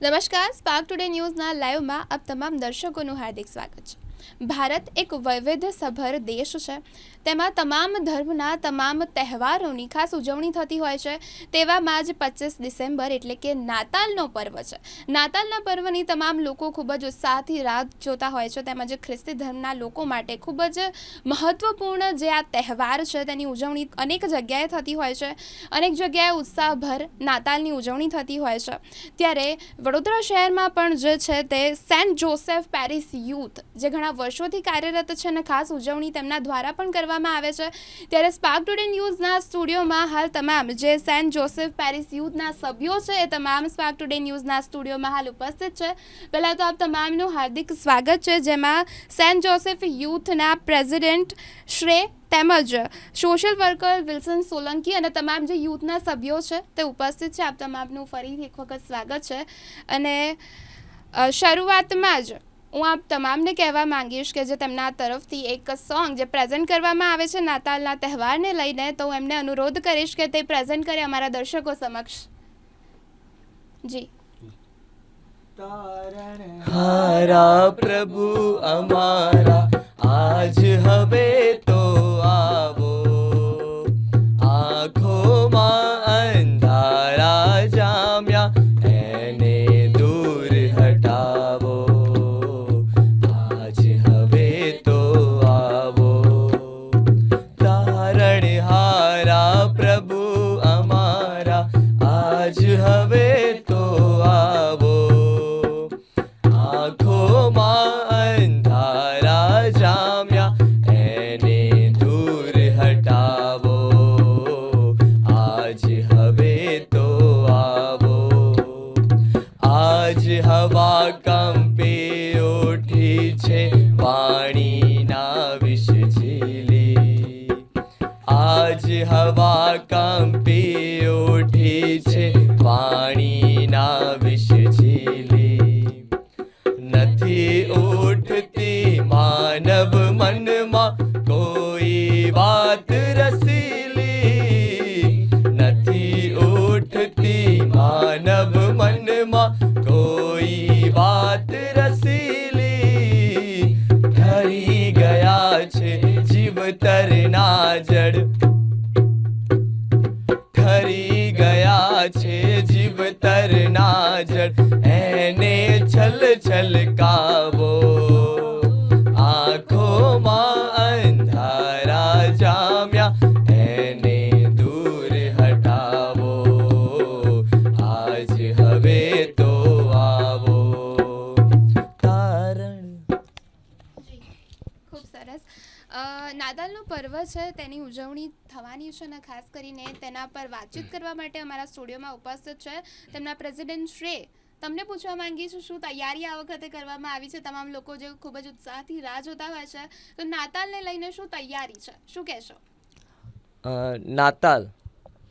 નમસ્કાર spark today ન્યૂઝના લાઈવમાં આપ તમામ દર્શકોનું હાર્દિક સ્વાગત છે. ભારત એક વૈવિધ્યસભર દેશ છે. તેમાં તમામ ધર્મના તમામ તહેવારોની ખાસ ઉજવણી થતી હોય છે. તેવામાં જ પચીસ ડિસેમ્બર એટલે કે નાતાલનો પર્વ છે. નાતાલના પર્વની તમામ લોકો ખૂબ જ ઉત્સાહથી રાહ જોતા હોય છે. તેમજ ખ્રિસ્તી ધર્મના લોકો માટે ખૂબ જ મહત્વપૂર્ણ જે આ તહેવાર છે તેની ઉજવણી અનેક જગ્યાએ થતી હોય છે. અનેક જગ્યાએ ઉત્સાહભર નાતાલની ઉજવણી થતી હોય છે. ત્યારે વડોદરા શહેરમાં પણ જે છે તે સેન્ટ જોસેફ પેરિસ યુથ જે ઘણા વર્ષોથી કાર્યરત છે અને ખાસ ઉજવણી તેમના દ્વારા પણ કરવામાં આવે છે. ત્યારે સ્પાર્ક ટુડે ન્યૂઝના સ્ટુડિયોમાં હાલ તમામ જે સેન્ટ જોસેફ પેરિસ યુથના સભ્યો છે એ તમામ સ્પાર્ક ટુડે ન્યૂઝના સ્ટુડિયોમાં હાલ ઉપસ્થિત છે. પહેલાં તો આપ તમામનું હાર્દિક સ્વાગત છે, જેમાં સેન્ટ જોસેફ યુથના પ્રેસિડેન્ટ શ્રે તેમજ સોશિયલ વર્કર વિલ્સન સોલંકી અને તમામ જે યુથના સભ્યો છે તે ઉપસ્થિત છે. આપ તમામનું ફરી એક વખત સ્વાગત છે. અને શરૂઆતમાં જ હું આપ તમામને કહેવા માંગીશ કે જે તેમના તરફથી એક સોંગ જે પ્રેઝન્ટ કરવામાં આવે છે નાતાલના તહેવારને લઈને તો હું એમને અનુરોધ કરીશ કે તે પ્રેઝન્ટ કરે અમારા દર્શકો સમક્ષ. જી. હારા પ્રભુ અમારા આજ હવે તો આવો. આંખોમાં તેની ઉજવણી થવાની છે અને ખાસ કરીને તેના પર વાતચીત કરવા માટે અમારા સ્ટુડિયોમાં ઉપસ્થિત છે. તેમના પ્રેસિડેન્ટ શ્રે તમને પૂછવા માંગી છું શું તૈયારી આ વખતે કરવામાં આવી છે? તમામ લોકો જે ખૂબ જ ઉત્સાહથી રાહ જોતા હોય છે. તો નાતાલને લઈને શું તૈયારી છે? શું કહેશો? નાતાલ.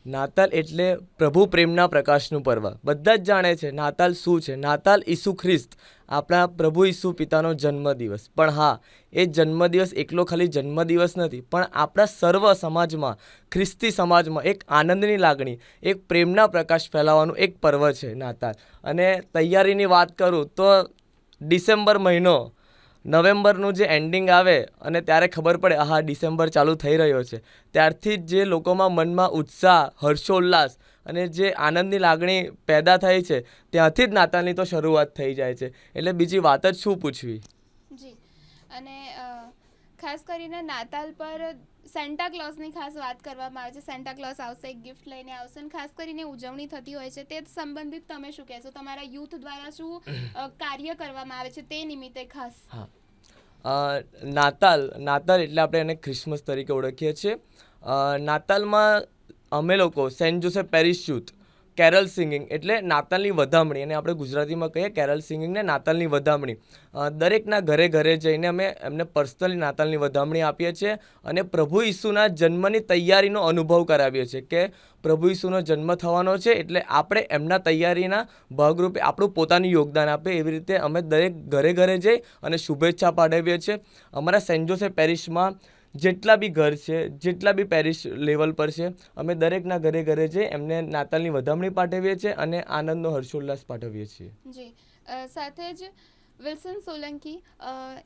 નાતાલ એટલે પ્રભુ પ્રેમના પ્રકાશનું પર્વ. બધા જ જાણે છે નાતાલ શું છે? નાતાલ ઈસુ ખ્રિસ્ત, આપણા પ્રભુ ઈસુ પિતાનો જન્મદિવસ. પણ હા, એ જન્મદિવસ એકલો ખાલી જન્મદિવસ નથી, પણ આપણા સર્વ સમાજમાં, ખ્રિસ્તી સમાજમાં એક આનંદની લાગણી, એક પ્રેમના પ્રકાશ ફેલાવવાનું એક પર્વ છે નાતાલ. અને તૈયારીની વાત કરું તો ડિસેમ્બર મહિનો નવેમ્બરનું જે એન્ડિંગ આવે અને ત્યારે ખબર પડે હા ડિસેમ્બર ચાલુ થઈ રહ્યો છે. ત્યારથી જ જે લોકોમાં મનમાં ઉત્સાહ હર્ષોલ્લાસ અને જે આનંદની લાગણી પેદા થઈ છે ત્યાંથી જ નાતાલની તો શરૂઆત થઈ જાય છે. એટલે બીજી વાત જ શું પૂછવી? જી. અને ખાસ કરીને નાતાલ પર સેન્ટા ક્લોઝની ખાસ વાત કરવામાં આવે છે. સેન્ટા ક્લોઝ આવશે ગિફ્ટ લઈને આવશે અને ખાસ કરીને ઉજવણી થતી હોય છે. તે સંબંધિત તમે શું કહેશો? તમારા યુથ દ્વારા શું કાર્ય કરવામાં આવે છે તે નિમિત્તે ખાસ? હા. નાતાલ નાતાલ એટલે આપણે એને ક્રિસમસ તરીકે ઓળખીએ છીએ. નાતાલમાં અમે લોકો saint Joseph parish youth carol singing એટલે નાતાલની વધામણી. અને આપણે ગુજરાતીમાં કહીએ કેરલ સિંગિંગને નાતાલની વધામણી. દરેકના ઘરે ઘરે જઈને અમે એમને પર્સનલી નાતાલની વધામણી આપીએ છીએ અને પ્રભુ ઈસુના જન્મની તૈયારીનો અનુભવ કરાવીએ છીએ કે પ્રભુ ઈસુનો જન્મ થવાનો છે એટલે આપણે એમના તૈયારીના ભાગરૂપે આપણું પોતાનું યોગદાન આપે એવી રીતે અમે દરેક ઘરે ઘરે જઈ અને શુભેચ્છા પાઠવીએ છીએ. અમારા સેન્ટ જોસેફ પેરિસમાં જેટલા બી ઘર છે જેટલા બી પેરિસ લેવલ પર છે અમે દરેકના ઘરે ઘરે જઈ એમને નાતાલની વધામણી પાઠવીએ છીએ અને આનંદનો હર્ષોલ્લાસ પાઠવીએ છીએ. જી. સાથે જ વિલ્સન સોલંકી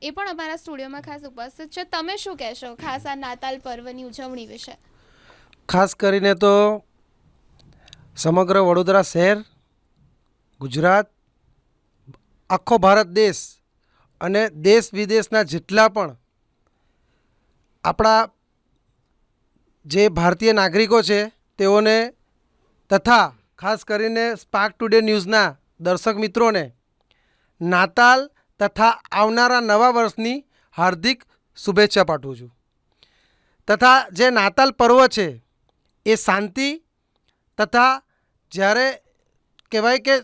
એ પણ અમારા સ્ટુડિયોમાં ખાસ ઉપસ્થિત છે. તમે શું કહેશો ખાસ આ નાતાલ પર્વની ઉજવણી વિશે? ખાસ કરીને તો સમગ્ર વડોદરા શહેર ગુજરાત આખો ભારત દેશ અને દેશ વિદેશના જેટલા પણ આપણા જે ભારતીય નાગરિકો છે, તેઓને તથા ખાસ કરીને સ્પાર્ક ટુડે ન્યૂઝના દર્શક મિત્રોને નાતાલ તથા આવનારા નવા વર્ષની હાર્દિક શુભેચ્છા પાઠવું છું. તથા જે નાતાલ પર્વ છે, એ શાંતિ તથા જ્યારે કહેવાય કે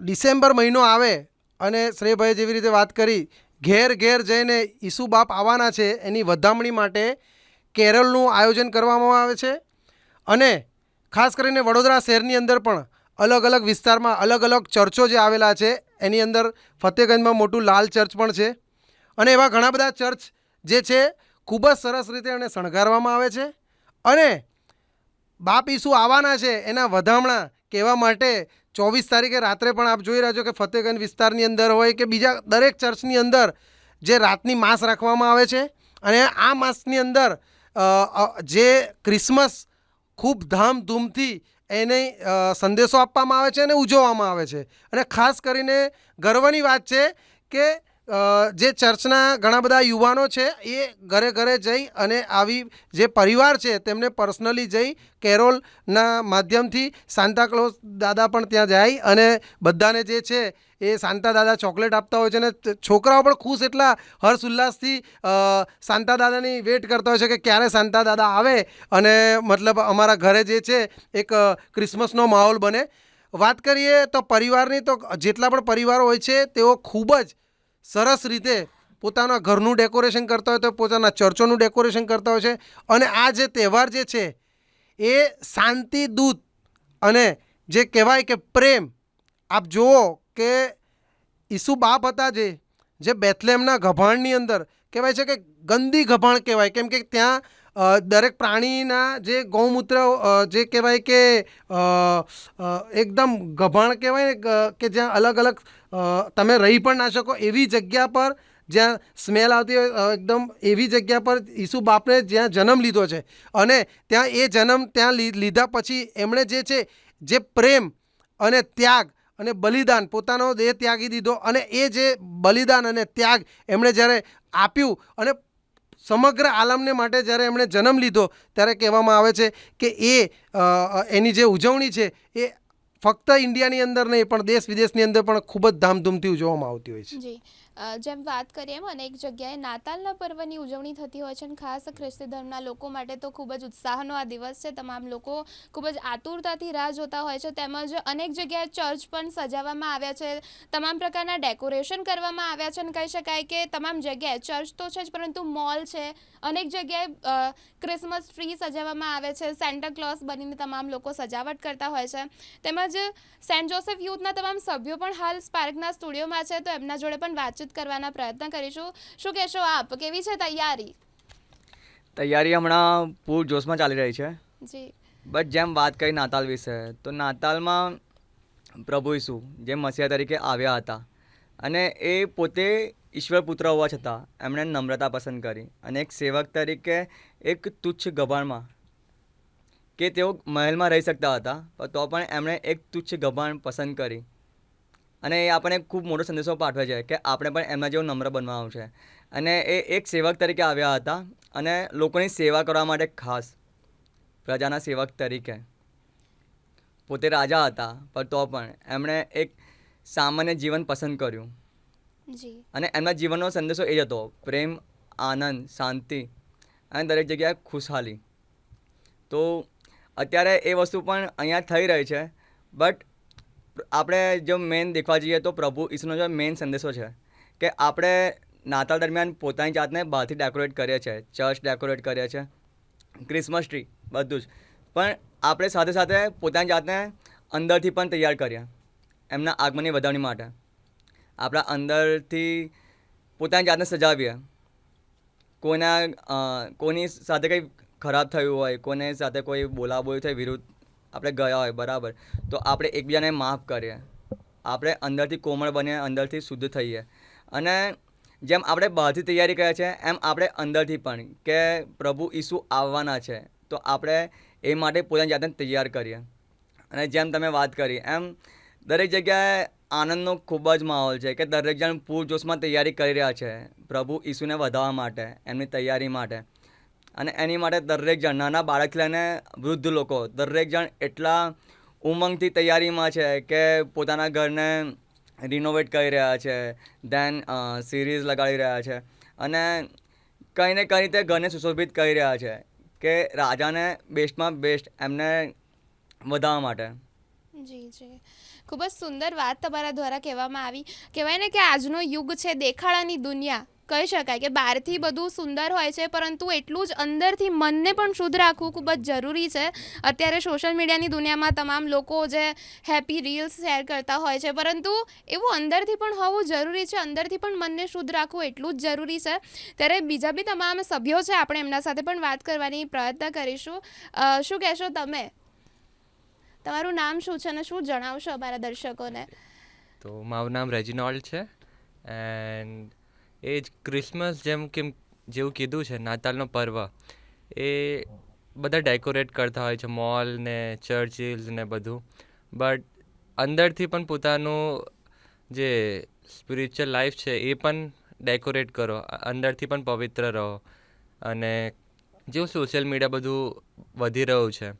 ડિસેમ્બર મહિનો આવે અને શ્રેયભાઈએ જેવી રીતે વાત કરી ઘેર ઘેર જઈને ઈસુ બાપ આવવાના છે એની વધામણી માટે કેરળનું આયોજન કરવામાં આવે છે. અને ખાસ કરીને વડોદરા શહેરની અંદર પણ અલગ અલગ વિસ્તારમાં અલગ અલગ ચર્ચો જે આવેલા છે, એની અંદર ફતેગંજમાં મોટું લાલ ચર્ચ પણ છે. અને એવા ઘણા બધા ચર્ચ જે છે, ખૂબ જ સરસ રીતે એને શણગારવામાં આવે છે. અને બાપ ઈસુ આવવાના છે એના વધામણા કહેવા માટે ચોવીસ તારીખે રાત્રે પણ આપ જોઈ રહ્યા છો કે ફતેહગંજ વિસ્તારની અંદર હોય કે બીજા દરેક ચર્ચની અંદર જે રાતની માસ રાખવામાં આવે છે અને આ માસની અંદર જે ક્રિસમસ ખૂબ ધામધૂમથી એને સંદેશો આપવામાં આવે છે અને ઉજવવામાં આવે છે. અને ખાસ કરીને ગર્વની વાત છે કે જે ચર્ચના ઘણા બધા યુવાનો છે, એ ઘરે ઘરે જઈ અને આવી જે પરિવાર છે, તેમને પર્સનલી જઈ કેરોલના માધ્યમથી સાંતાક્લોઝ દાદા પણ ત્યાં જાય અને બધાને જે છે, એ સાંતા દાદા ચોકલેટ આપતા હોય છે અને છોકરાઓ પણ ખુશ એટલા હર્ષ ઉલ્લાસથી સાંતા દાદાની વેટ કરતા હોય છે કે ક્યારે સાંતા દાદા આવે અને મતલબ અમારા ઘરે જે છે, એક ક્રિસમસનો માહોલ બને. વાત કરીએ તો પરિવારની તો જેટલા પણ પરિવારો હોય છે, તેઓ ખૂબ જ સરસ રીતે પોતાના ઘરનું ડેકોરેશન કરતા હોય તો પોતાના ચર્ચોનું ડેકોરેશન કરતા હોય છે. અને આ જે તહેવાર જે છે, એ શાંતિ, દૂત અને જે કહેવાય કે પ્રેમ, આપ જુઓ કે ઈસુ બાપ હતા જે જે બેથલેમના ગભાણની અંદર, કહેવાય છે કે ગંદી ગભાણ કહેવાય. કેમ કે ત્યાં દરેક પ્રાણીના જે ગૌમૂત્ર જે કહેવાય કે એકદમ ગભાણ કહેવાય કે જ્યાં અલગ અલગ તમે રહી પણ ના શકો એવી જગ્યા પર જ્યાં સ્મેલ આવતી હોય એકદમ એવી જગ્યા પર ઈસુ બાપને જ્યાં જન્મ લીધો છે. અને ત્યાં એ જન્મ ત્યાં લીધા પછી એમણે જે છે, જે પ્રેમ અને ત્યાગ અને બલિદાન, પોતાનો દેહ ત્યાગી દીધો અને એ જે બલિદાન અને ત્યાગ એમણે જ્યારે આપ્યું અને સમગ્ર આલમને માટે જ્યારે એમણે જન્મ લીધો, ત્યારે કહેવામાં આવે છે કે એ એની જે ઉજવણી છે, એ ફક્ત ઇન્ડિયાની અંદર નહીં, પણ દેશ વિદેશની અંદર પણ ખૂબ જ ધામધૂમથી ઉજવવામાં આવતી હોય છે. જેમ વાત કરીએ એમ અનેક જગ્યાએ નાતાલના પર્વની ઉજવણી થતી હોય છે અને ખાસ ખ્રિસ્તી ધર્મના લોકો માટે તો ખૂબ જ ઉત્સાહનો આ દિવસ છે. તમામ લોકો ખૂબ જ આતુરતાથી રાહ જોતા હોય છે તેમજ અનેક જગ્યાએ ચર્ચ પણ સજાવવામાં આવ્યા છે. તમામ પ્રકારના ડેકોરેશન કરવામાં આવ્યા છે અને કહી શકાય કે તમામ જગ્યાએ ચર્ચ તો છે જ પરંતુ મોલ છે. અનેક જગ્યાએ ક્રિસમસ ટ્રી સજાવવામાં આવે છે. સેન્ટા ક્લોઝ બનીને તમામ લોકો સજાવટ કરતા હોય છે. તેમજ સેન્ટ જોસેફ યુથના તમામ સભ્યો પણ હાલ સ્પાર્કના સ્ટુડિયોમાં છે તો એમના જોડે પણ વાતચીત કરવાના પ્રયત્ન કરીશું. શું કહેશો આપ? કેવી છે તૈયારી? તૈયારી હમણાં પૂર જોશમાં ચાલી રહી છે. જી. બટ જેમ વાત કરી નાતાલ વિશે તો નાતાલમાં પ્રભુ ઈસુ જે મસીહા તરીકે આવ્યા હતા અને એ પોતે ઈશ્વર પુત્ર હોવા છતાં એમણે નમ્રતા પસંદ કરી અને એક સેવક તરીકે એક તુચ્છ ગભાણમાં કે તેઓ મહેલમાં રહી શકતા હતા પણ તો પણ એમણે એક તુચ્છ ગભાણ પસંદ કરી. અને એ આપણને ખૂબ મોટો સંદેશો પાઠવે છે કે આપણે પણ એમના જેવો નમ્ર બનવાનું છે. અને એ એક સેવક તરીકે આવ્યા હતા અને લોકોની સેવા કરવા માટે ખાસ પ્રજાના સેવક તરીકે. પોતે રાજા હતા પણ તો પણ એમણે એક સામાન્ય જીવન પસંદ કર્યું. અને એમના જીવનનો સંદેશો એ જ હતો પ્રેમ આનંદ શાંતિ અને દરેક જગ્યાએ ખુશહાલી. તો અત્યારે એ વસ્તુ પણ અહીંયા થઈ રહી છે બટ આપણે જો મેઇન દેખવા જઈએ તો પ્રભુ ઈસુનો જો મેન સંદેશો છે કે આપણે નાતાલ દરમિયાન પોતાની જાતને બહારથી ડેકોરેટ કરીએ છીએ. ચર્ચ ડેકોરેટ કરીએ છીએ. ક્રિસમસ ટ્રી બધું જ. પણ આપણે સાથે સાથે પોતાની જાતને અંદરથી પણ તૈયાર કરીએ એમના આગમનની વધારણી માટે. આપણા અંદરથી પોતાની જાતને સજાવીએ. કોઈના કોની સાથે કંઈ ખરાબ થયું હોય કોને સાથે કોઈ બોલાબોલી થઈ, વિરુદ્ધ આપણે ગયા હોય, બરાબર. તો આપણે એકબીજાને માફ કરીએ. આપણે અંદરથી કોમળ બનીએ, અંદરથી શુદ્ધ થઈએ. અને જેમ આપણે બહારથી તૈયારી કરીએ છીએ એમ આપણે અંદરથી પણ કે પ્રભુ ઈસુ આવવાના છે, તો આપણે એ માટે પોતાની જાતને તૈયાર કરીએ. અને જેમ તમે વાત કરી, એમ દરેક જગ્યાએ આનંદનો ખૂબ જ માહોલ છે કે દરેક જણ પૂરજોશમાં તૈયારી કરી રહ્યા છે પ્રભુ ઈસુને વધવા માટે, એમની તૈયારી માટે. અને એની માટે દરેક જણ, નાના બાળકથી લઈને વૃદ્ધ લોકો, દરેક જણ એટલા ઉમંગથી તૈયારીમાં છે કે પોતાના ઘરને રિનોવેટ કરી રહ્યા છે દેન સિરીઝ લગાડી રહ્યા છે અને કંઈ ને કંઈ રીતે ઘરને સુશોભિત કરી રહ્યા છે કે રાજાને બેસ્ટમાં બેસ્ટ એમને વધારવા માટે. જી જી. ખૂબ જ સુંદર વાત તમારા દ્વારા કહેવામાં આવી. કહેવાય ને કે આજનો યુગ છે દેખાડાની દુનિયા. કહી શકાય કે બહારથી બધું સુંદર હોય છે, પરંતુ એટલું જ અંદરથી મનને પણ શુદ્ધ રાખવું ખૂબ જ જરૂરી છે. અત્યારે સોશિયલ મીડિયાની દુનિયામાં તમામ લોકો જે હેપી રીલ્સ શેર કરતા હોય છે, પરંતુ એવું અંદરથી પણ હોવું જરૂરી છે, અંદરથી પણ મનને શુદ્ધ રાખવું એટલું જ જરૂરી છે. ત્યારે બીજા બી તમામ સભ્યો છે, આપણે એમના સાથે પણ વાત કરવાની પ્રયત્ન કરીશું. શું કહેશો તમે? તમારું નામ શું છે અને શું જણાવશો અમારા દર્શકોને? તો મારું નામ રેજિનોલ્ડ છે, એન્ડ એ જ ક્રિસમસ જેમ કે જેવું કીધું છે, નાતાલનો પર્વ, એ બધા ડેકોરેટ કરતા હોય છે, મોલ ને ચર્ચિલ્સ ને બધું. બટ અંદરથી પણ પોતાનું જે સ્પિરિચ્યુઅલ લાઈફ છે, એ પણ ડેકોરેટ કરો અંદરથી પણ પવિત્ર રહો. અને જેવું સોશિયલ મીડિયા બધું વધી રહ્યું છે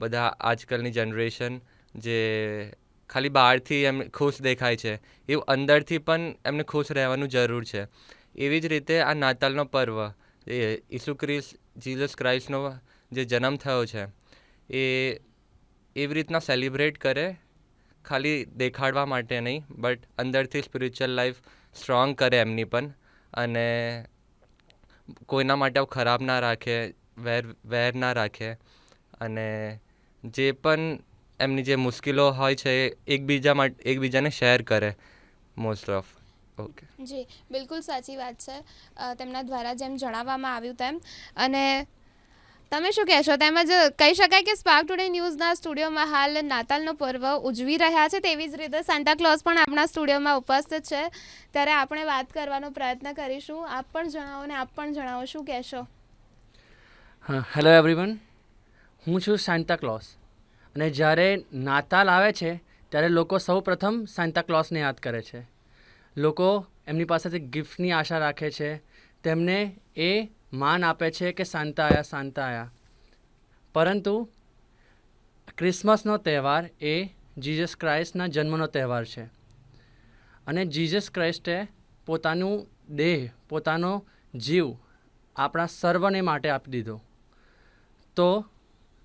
બધા આજકાલની જનરેશન જે ખાલી બહારથી એમ ખુશ દેખાય છે. એવું અંદરથી પણ એમને ખુશ રહેવાનું જરૂર છે. એવી જ રીતે આ નાતાલનો પર્વ, એ ઈસુ ક્રિસ્ત જીસસ ક્રાઇસ્ટનો જે જન્મ થયો છે, એ એવી રીતના સેલિબ્રેટ કરે, ખાલી દેખાડવા માટે નહીં, બટ અંદરથી સ્પિરિચ્યુઅલ લાઈફ સ્ટ્રોંગ કરે એમની પણ. અને કોઈના માટે ખરાબ ના રાખે, વેર વેર ના રાખે. અને જે પણ એમની જે મુશ્કેલો હોય છે એ એકબીજા માટે એકબીજાને શેર કરે મોસ્ટ ઓફ ઓકે જી બિલકુલ સાચી વાત છે. તેમના દ્વારા જેમ જણાવવામાં આવ્યું તેમ. અને તમે શું કહેશો? તેમજ કહી શકાય કે સ્પાર્ક ટુડે ન્યૂઝના સ્ટુડિયોમાં હાલ નાતાલનો પર્વ ઉજવી રહ્યા છે તેવી જ રીતે સાન્તાક્લોઝ પણ આપણા સ્ટુડિયોમાં ઉપસ્થિત છે. ત્યારે આપણે વાત કરવાનો પ્રયત્ન કરીશું. આપ પણ જણાવો ને આપ પણ જણાવો શું કહેશો? હા હેલો એવરીવન હું છું સાન્તા ક્લોઝ અને જ્યારે નાતાલ આવે છે, ત્યારે લોકો સૌ પ્રથમ સાન્તા ક્લોઝને યાદ કરે છે. લોકો એમની પાસેથી ગિફ્ટની આશા રાખે છે. તેમને એ માન આપે છે કે સાંતા આયા સાંતા આયા. પરંતુ ક્રિસમસનો તહેવાર એ જીસસ ક્રાઇસ્ટના જન્મનો તહેવાર છે. અને જીસસ ક્રાઇસ્ટે પોતાનું દેહ, પોતાનો જીવ આપણા સર્વને માટે આપી દીધો. તો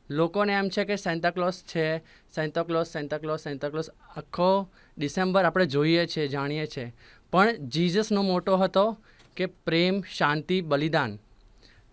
લોકોને એમ છે કે સેન્તાક્લોઝ છે સેન્તાક્લોઝ સેન્તાક્લોઝ સેન્તાક્લોઝ આખો ડિસેમ્બર આપણે જોઈએ છીએ, જાણીએ છીએ. પણ જીઝસનો મોટો હતો કે પ્રેમ, શાંતિ, બલિદાન.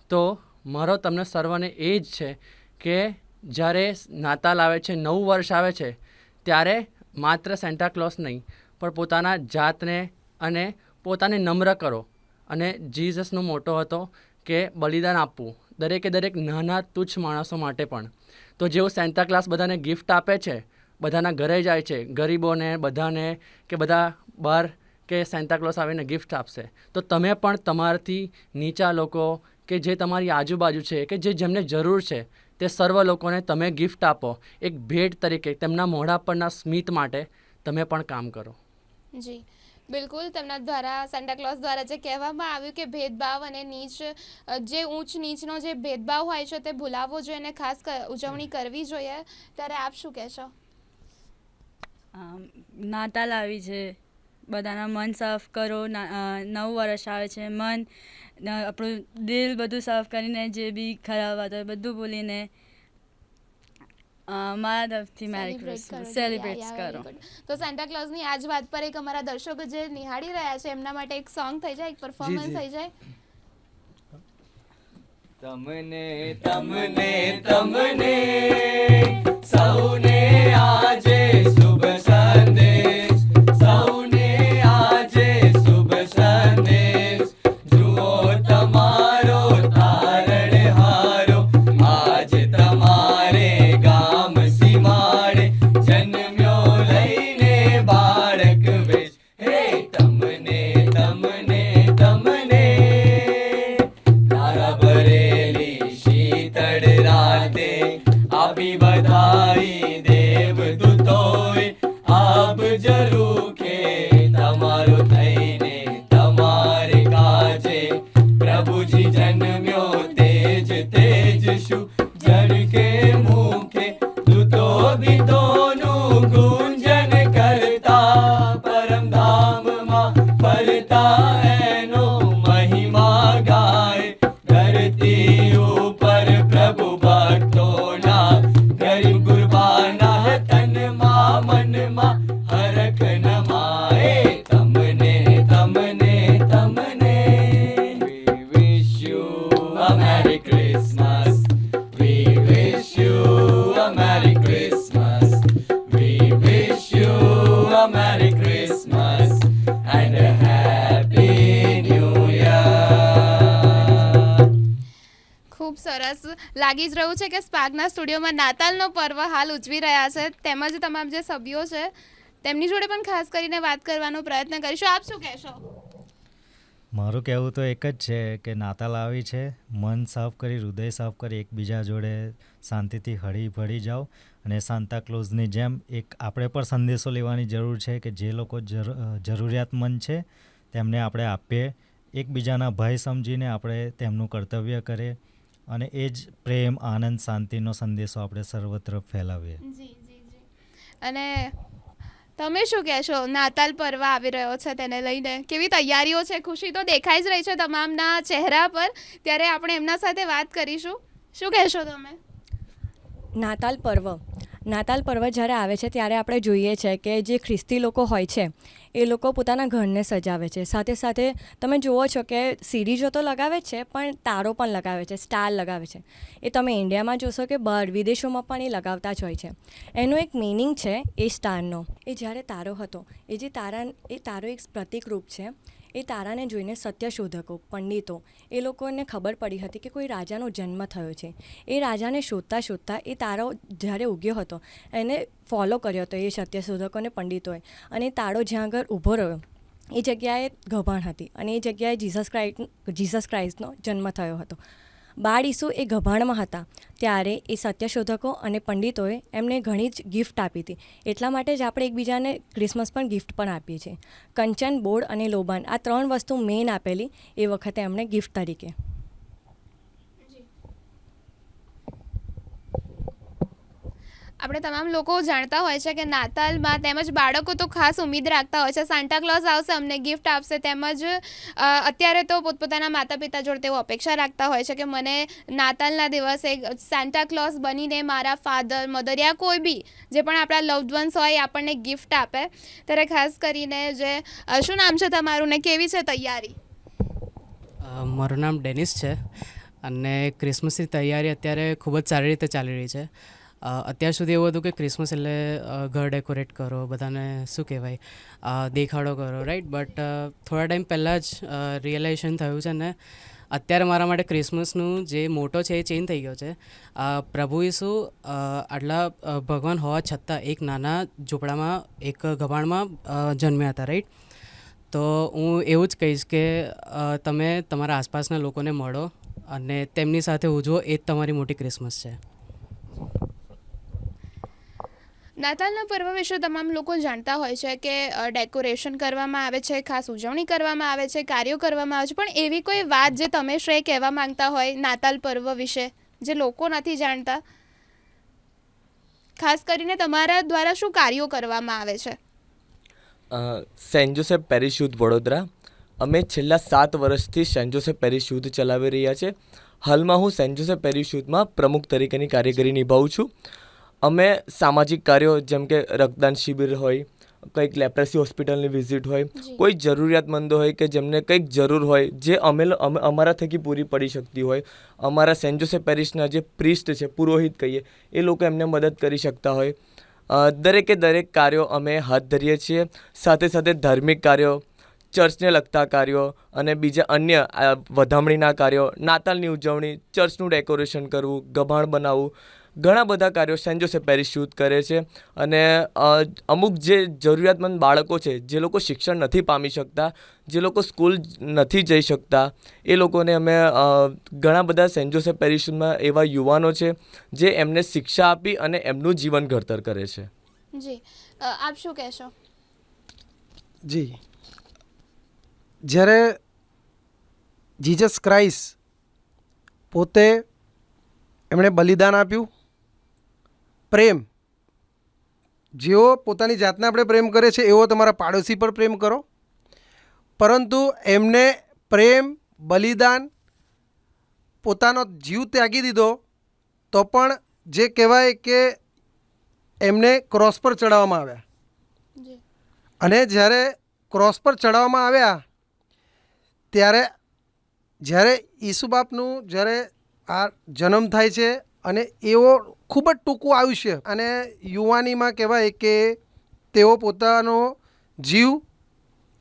તો મારો તમને સર્વને એ જ છે કે જ્યારે નાતાલ આવે છે, નવું વર્ષ આવે છે, ત્યારે માત્ર સેન્ટાક્લોઝ નહીં, પણ પોતાના જાતને અને પોતાને નમ્ર કરો. અને જીઝસનો મોટો હતો કે બલિદાન આપવું. દરેકે દરેક નાના, તુચ્છ માણસો માટે પણ. તો જેઓ સેન્ટા ક્લાસ બધાને ગિફ્ટ આપે છે, બધાના ઘરે જાય છે, ગરીબોને, બધાને કે બધા બહાર કે સેન્ટાક્લોસ આવીને ગિફ્ટ આપશે. તો તમે પણ તમારાથી નીચા લોકો કે જે તમારી આજુબાજુ છે કે જે જેમને જરૂર છે, તે સર્વ લોકોને તમે ગિફ્ટ આપો. એક ભેટ તરીકે તેમના મોઢા પરના સ્મિત માટે તમે પણ કામ કરો. જી. બિલકુલ, તેમના દ્વારા સેન્ટાક્લોઝ દ્વારા જે કહેવામાં આવ્યું કે ભેદભાવ અને નીચ જે ઊંચ નીચનો જે ભેદભાવ હોય છે તે ભૂલાવવો જોઈએ અને ખાસ ઉજવણી કરવી જોઈએ. ત્યારે આપ શું કહેશો? નાતાલ આવી છે. બધાના મન સાફ કરો. નવું વર્ષ આવે છે. મન આપણું દિલ બધું સાફ કરીને જે બી ખરાબ વાત હોય, બધું ભૂલીને મારા તરફથી મેરી ક્રિસમસ સેલિબ્રેટ કરો તો સાન્ટા ક્લોઝની આ જ વાત પર એક અમારા દર્શકો જે નિહાળી રહ્યા છે એમના માટે એક સોંગ થઈ જાય એક પરફોર્મન્સ થઈ જાય. તમને તમને તમને સૌને આજે લાગી જ રહ્યું છે કે સ્પાર્કના સ્ટુડિયોમાં નાતાલનો પર્વ હાલ ઉજવી રહ્યા છે. તેમજ તમામ જે સભ્યો છે, તેમની જોડે પણ ખાસ કરીને વાત કરવાનો પ્રયત્ન કરીશું. આપ શું કહેશો? મારું કહેવું તો એક જ છે કે નાતાલ આવી છે. મન સાફ કરી, હૃદય સાફ કરી, એકબીજા જોડે શાંતિથી હળી ભળી જાઓ. અને સાંતા ક્લોઝની જેમ એક આપણે પણ સંદેશો લેવાની જરૂર છે કે જે લોકો જરૂ જરૂરિયાતમંદ છે, તેમને આપણે આપીએ. એકબીજાના ભય સમજીને આપણે તેમનું કર્તવ્ય કરીએ. અને એ જ પ્રેમ આનંદ શાંતિનો સંદેશો આપણે સર્વત્ર ફેલાવીએ. જી જી જી. અને તમે શું કહેશો? નાતાલ પર્વ આવી રહ્યો છે તેને લઈને. કેવી તૈયારીઓ છે? ખુશી તો દેખાઈ જ રહી છે તમામના ચહેરા પર. ત્યારે આપણે એમના સાથે વાત કરીશું. શું કહેશો તમે? નાતાલ પર્વ. નાતાલ પર્વ જ્યારે આવે છે ત્યારે આપણે જોઈએ છે કે જે ખ્રિસ્તી લોકો હોય છે, એ લોકો પોતાના ઘરને સજાવે છે. સાથે સાથે તમે જુઓ છો કે સિરીઝો તો લગાવે છે, પણ તારો પણ લગાવે છે સ્ટાર લગાવે છે. એ તમે ઇન્ડિયામાં જોશો કે બહાર વિદેશોમાં પણ એ લગાવતા જ હોય છે. એનો એક મિનિંગ છે એ સ્ટારનો એ જ્યારે તારો હતો, એ જે તારા એ તારો એક પ્રતિકરૂપ છે એ તારાને જોઈને સત્યશોધકો, પંડિતો, એ લોકોને ખબર પડી હતી કે કોઈ રાજાનો જન્મ થયો છે. એ રાજાને શોધતા શોધતા એ તારો જ્યારે ઉગ્યો હતો, એને ફોલો કર્યો હતો એ સત્યશોધકોને પંડિતોએ. અને તારો જ્યાં આગળ ઊભો રહ્યો, એ જગ્યાએ ગભાણ હતી અને એ જગ્યાએ જીસસ ક્રાઇસ્ટ જીસસ ક્રાઇસ્ટનો જન્મ થયો હતો. બાળ ઈસુ એ ગભાણમાં હતા. ત્યારે એ સત્યશોધકો અને પંડિતોએ એમને ઘણી જ ગિફ્ટ આપી હતી. એટલા માટે જ આપણે એકબીજાને ક્રિસમસ પણ ગિફ્ટ પણ આપીએ છીએ. કંચન બોર્ડ અને લોબાન આ ત્રણ વસ્તુ મેઇન આપેલી એ વખતે એમણે ગિફ્ટ તરીકે. આપણે તમામ લોકો જાણતા હોય છે કે નાતાલમાં તેમજ બાળકો તો ખાસ ઉમેદ રાખતા હોય છે. સાન્ટાક્લોઝ આવશે, અમને ગિફ્ટ આપશે, તેમજ અત્યારે તો પોતપોતાના માતા પિતા જોડે તેઓ અપેક્ષા રાખતા હોય છે કે મને નાતાલના દિવસે સાન્ટાક્લોઝ બનીને મારા ફાધર મધર યા કોઈ બી જે પણ આપણા લવ્ડ વન્સ હોય આપણને ગિફ્ટ આપે. ત્યારે ખાસ કરીને જે શું નામ છે તમારું ને કેવી છે તૈયારી? મારું નામ ડેનિસ છે અને ક્રિસમસની તૈયારી અત્યારે ખૂબ જ સારી રીતે ચાલી રહી છે. અત્યાર સુધી એવું હતું કે ક્રિસમસ એટલે ઘર ડેકોરેટ કરો, બધાને શું કહેવાય દેખાડો કરો રાઈટ બટ થોડા ટાઈમ પહેલાં જ રિયલાઇઝેશન થયું છે ને, અત્યારે મારા માટે ક્રિસમસનું જે મોટો છે એ ચેન્જ થઈ ગયો છે. પ્રભુ ઈસુ આટલા ભગવાન હોવા છતાં એક નાના ઝૂંપડામાં, એક ગભાણમાં જન્મ્યા હતા રાઈટ તો હું એવું જ કહીશ કે તમે તમારા આસપાસના લોકોને મળો અને તેમની સાથે ઉજવો, એ જ તમારી મોટી ક્રિસમસ છે. નાતાલના પર્વ વિશે તમામ લોકો જાણતા હોય છે કે ડેકોરેશન કરવામાં આવે છે, ખાસ ઉજવણી કરવામાં આવે છે, કાર્યો કરવામાં આવે છે, પણ એવી કોઈ વાત જે તમે શ્રેય કહેવા માંગતા હોય નાતાલ પર્વ વિશે, જે લોકો નથી જાણતા? ખાસ કરીને તમારા દ્વારા શું કાર્યો કરવામાં આવે છે? Saint Joseph parish Vadodara. અમે છેલ્લા સાત વર્ષથી સેન્ટ જોસેફ પેરિસ ચલાવી રહ્યા છે. હાલમાં હું સેન્ટ જોસેફ પેરિસ પ્રમુખ તરીકેની કારીગરી નિભાવું છું. અમે સામાજિક કાર્યો જેમ કે રક્તદાન શિબિર હોય કંઈક લેપ્રેસી હોસ્પિટલની વિઝિટ હોય કોઈ જરૂરિયાતમંદ હોય કે જેમને કંઈક જરૂર હોય જે અમે અમારા થકી પૂરી પડી શકતી હોય અમારા સેન્ટ જોસેફ પેરિસના જે પ્રિસ્ટ છે પુરોહિત કહીએ એ લોકો એમને મદદ કરી શકતા હોય. દરેકે દરેક કાર્યો અમે હાથ ધરીએ છીએ. સાથે સાથે ધાર્મિક કાર્યો ચર્ચને લગતા કાર્યો અને બીજા અન્ય વધામણીના કાર્યો નાતાલની ઉજવણી ચર્ચનું ડેકોરેશન કરવું ગભાણ બનાવવું ઘણા બધા કાર્યો સેન્ટ જોસેફ પેરિસ યુથ કરે છે અને અમુક જે જરૂરિયાતમંદ બાળકો છે જે લોકો શિક્ષણ નથી પામી શકતા જે લોકો સ્કૂલ નથી જઈ શકતા એ લોકોને અમે ઘણા બધા સેન્ટ જોસેફ પેરિસમાં એવા યુવાનો છે જે એમને શિક્ષા આપી અને એમનું જીવન ઘડતર કરે છે. જી. આપ શું કહેશો? જી. જ્યારે જીસસ ક્રાઇસ્ટ પોતે એમણે બલિદાન આપ્યું પ્રેમ. જેઓ પોતાની જાતને આપણે પ્રેમ કરે છે એવો તમારા પાડોશી પર પ્રેમ કરો. પરંતુ એમને પ્રેમ બલિદાન પોતાનો જીવ ત્યાગી દીધો તો પણ જે કહેવાય કે એમને ક્રોસ પર ચડાવવામાં આવ્યા. અને જ્યારે ક્રોસ પર ચડાવવામાં આવ્યા ત્યારે જ્યારે ઈસુ બાપનું જ્યારે આ જન્મ થાય છે અને એવો ખૂબ જ ટૂંકું આયુષ્ય અને યુવાનીમાં કહેવાય કે તેઓ પોતાનો જીવ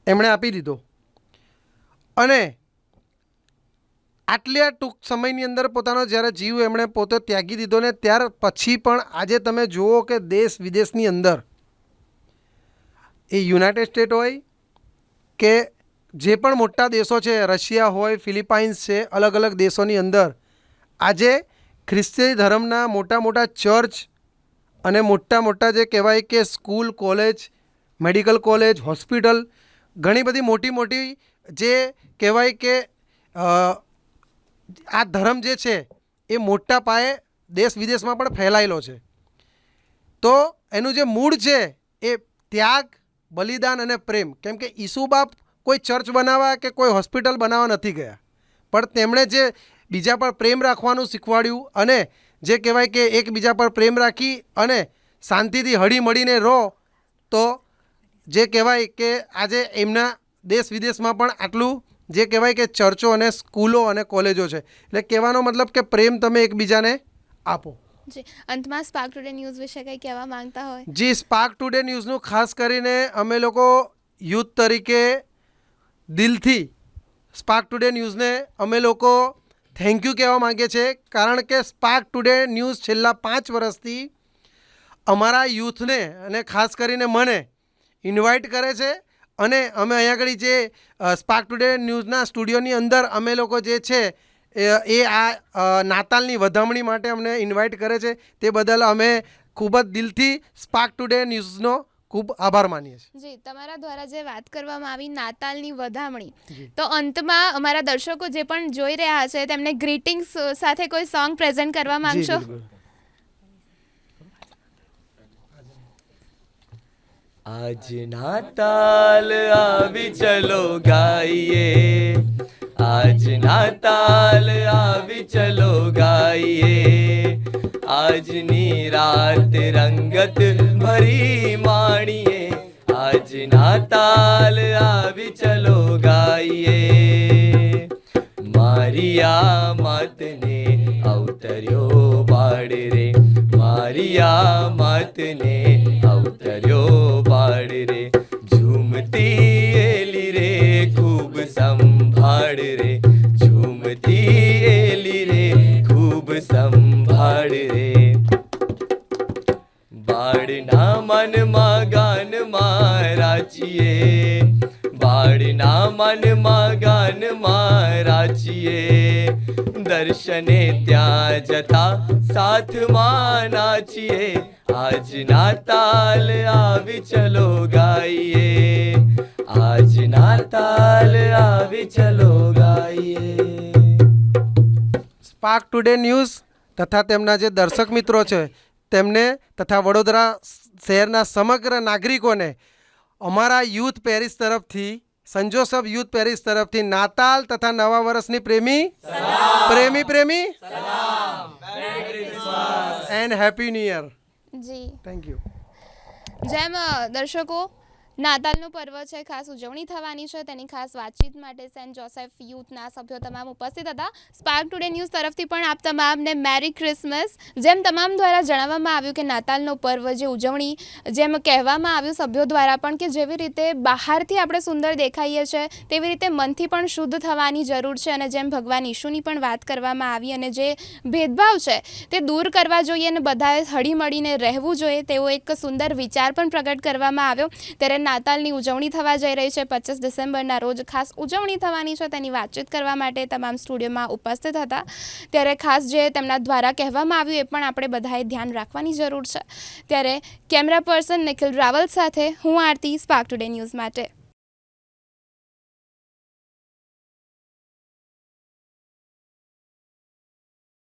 એમણે આપી દીધો. અને આટલા ટૂંક સમયની અંદર પોતાનો જ્યારે જીવ એમણે પોતે ત્યાગી દીધો ને ત્યાર પછી પણ આજે તમે જુઓ કે દેશ વિદેશની અંદર એ યુનાઇટેડ સ્ટેટ હોય કે જે પણ મોટા દેશો છે, રશિયા હોય, ફિલિપાઇન્સ છે, અલગ અલગ દેશોની અંદર આજે ખ્રિસ્તી ધર્મના મોટા મોટા ચર્ચ અને મોટા મોટા જે કહેવાય કે school, college, medical college, hospital, ઘણી બધી મોટી મોટી જે કહેવાય કે આ ધર્મ જે છે એ મોટા પાયે દેશ વિદેશમાં પણ ફેલાયેલો છે. તો એનું જે મૂળ છે એ ત્યાગ, બલિદાન અને પ્રેમ. કેમ કે ઈસુબાપ કોઈ ચર્ચ બનાવવા કે કોઈ હોસ્પિટલ બનાવવા નથી ગયા. પણ તેમણે જે બીજા પર પ્રેમ રાખવાનું શીખવાડ્યું અને જે કહેવાય કે એકબીજા પર પ્રેમ રાખી અને શાંતિથી હળી મળીને રહો તો જે કહેવાય કે આજે એમના દેશ વિદેશમાં પણ આટલું જે કહેવાય કે ચર્ચો અને સ્કૂલો અને કોલેજો છે. એટલે કહેવાનો મતલબ કે પ્રેમ તમે એકબીજાને આપો. જી અંતમાં સ્પાર્ક ટુડે ન્યૂઝ વિશે કંઈ કહેવા માંગતા હોય? જી સ્પાર્ક ટુડે ન્યૂઝનું ખાસ કરીને અમે લોકો યુથ તરીકે દિલથી સ્પાર્ક ટુડે ન્યૂઝને અમે લોકો થેન્ક યુ કહેવા માગે છે. કારણ કે સ્પાર્ક ટુડે ન્યૂઝ છેલ્લા પાંચ વર્ષથી અમારા યુથને અને ખાસ કરીને મને ઇન્વાઇટ કરે છે અને અમે અહીંયા આગળ જે સ્પાર્ક ટુડે ન્યૂઝના સ્ટુડિયોની અંદર અમે લોકો જે છે, એ આ નાતાલની વધામણી માટે અમને ઇન્વાઇટ કરે છે. તે બદલ અમે ખૂબ જ દિલથી સ્પાર્ક ટુડે ન્યૂઝનો ખૂબ આભાર માનીએ છીએ. જી તમારા દ્વારા જે વાત કરવામાં આવી નાતાલની વધામણી તો અંતમાં અમારા દર્શકો જે પણ જોઈ રહ્યા છે તેમને ગ્રીટિંગ્સ સાથે કોઈ સોંગ પ્રેઝન્ટ કરવા માંગશો? આજ નાતાલ આવી ચલો ગાઈએ આજ નાતાલ આવી ચલો ગાઈએ આજની રાત રંગત ભરી માણીએ. આજ નાતાલ આવી ચલો ગાઈએ. મારિયા માતને અવતર્યો બાળ રે. મારિયા માતને અવતર્યો બાળ રે. ઝૂમતી એલી રે, ખૂબ સંભાળ રે. ઝૂમતી ખૂબ સંભાળ રે. બાળના મનમાં ગાનમાં રાચીએ બાળના મનમાં ગાનમાં રાચીએ દર્શને ત્યાં જતા સાથમાં નાચીએ આજ નાતાલ આવી ચલો ગાઈએ. આજ નાતાલ આવી ચલો ગાઈએ. સ્પાર્ક ટુડે ન્યૂઝ તથા તેમના જે દર્શક મિત્રો છે તેમને તથા વડોદરા શહેરના સમગ્ર નાગરિકોને અમારા યુથ પેરિસ તરફથી સંજોસબ યુથ પેરિસ તરફથી નાતાલ તથા નવા વર્ષની પ્રેમી પ્રેમી પ્રેમી એન્ડ હેપી ન્યુ યર જી. થેન્ક યુ જેમ દર્શકો નાતાલનું પર્વ છે, ખાસ ઉજવણી થવાની છે. તેની ખાસ વાતચીત માટે સેન્ટ જોસેફ યુથના સભ્યો તમામ ઉપસ્થિત હતા. સ્પાર્ક ટુડે ન્યૂઝ તરફથી પણ આપ તમામને મેરી ક્રિસમસ જેમ તમામ દ્વારા જણાવવામાં આવ્યું કે નાતાલનો પર્વ જે ઉજવણી જેમ કહેવામાં આવ્યું સભ્યો દ્વારા પણ કે જેવી રીતે બહારથી આપણે સુંદર દેખાઈએ છીએ તેવી રીતે મનથી પણ શુદ્ધ થવાની જરૂર છે અને જેમ ભગવાન ઈશુની પણ વાત કરવામાં આવી અને જે ભેદભાવ છે તે દૂર કરવા જોઈએ અને બધાએ હળીમળીને રહેવું જોઈએ તેવો એક સુંદર વિચાર પણ પ્રગટ કરવામાં આવ્યો. ત્યારે નાતાલની ઉજવણી થવા જઈ રહી છે. પચીસ ડિસેમ્બરના રોજ ખાસ ઉજવણી થવાની છે. તેની વાતચીત કરવા માટે તમામ સ્ટુડિયોમાં ઉપસ્થિત હતા. ત્યારે ખાસ જે તેમના દ્વારા કહેવામાં આવ્યું એ પણ આપણે બધાએ ધ્યાન રાખવાની જરૂર છે. ત્યારે કેમેરા પર્સન નિખિલ રાવલ સાથે હું આરતી સ્પાર્ક ટુડે ન્યૂઝ માટે.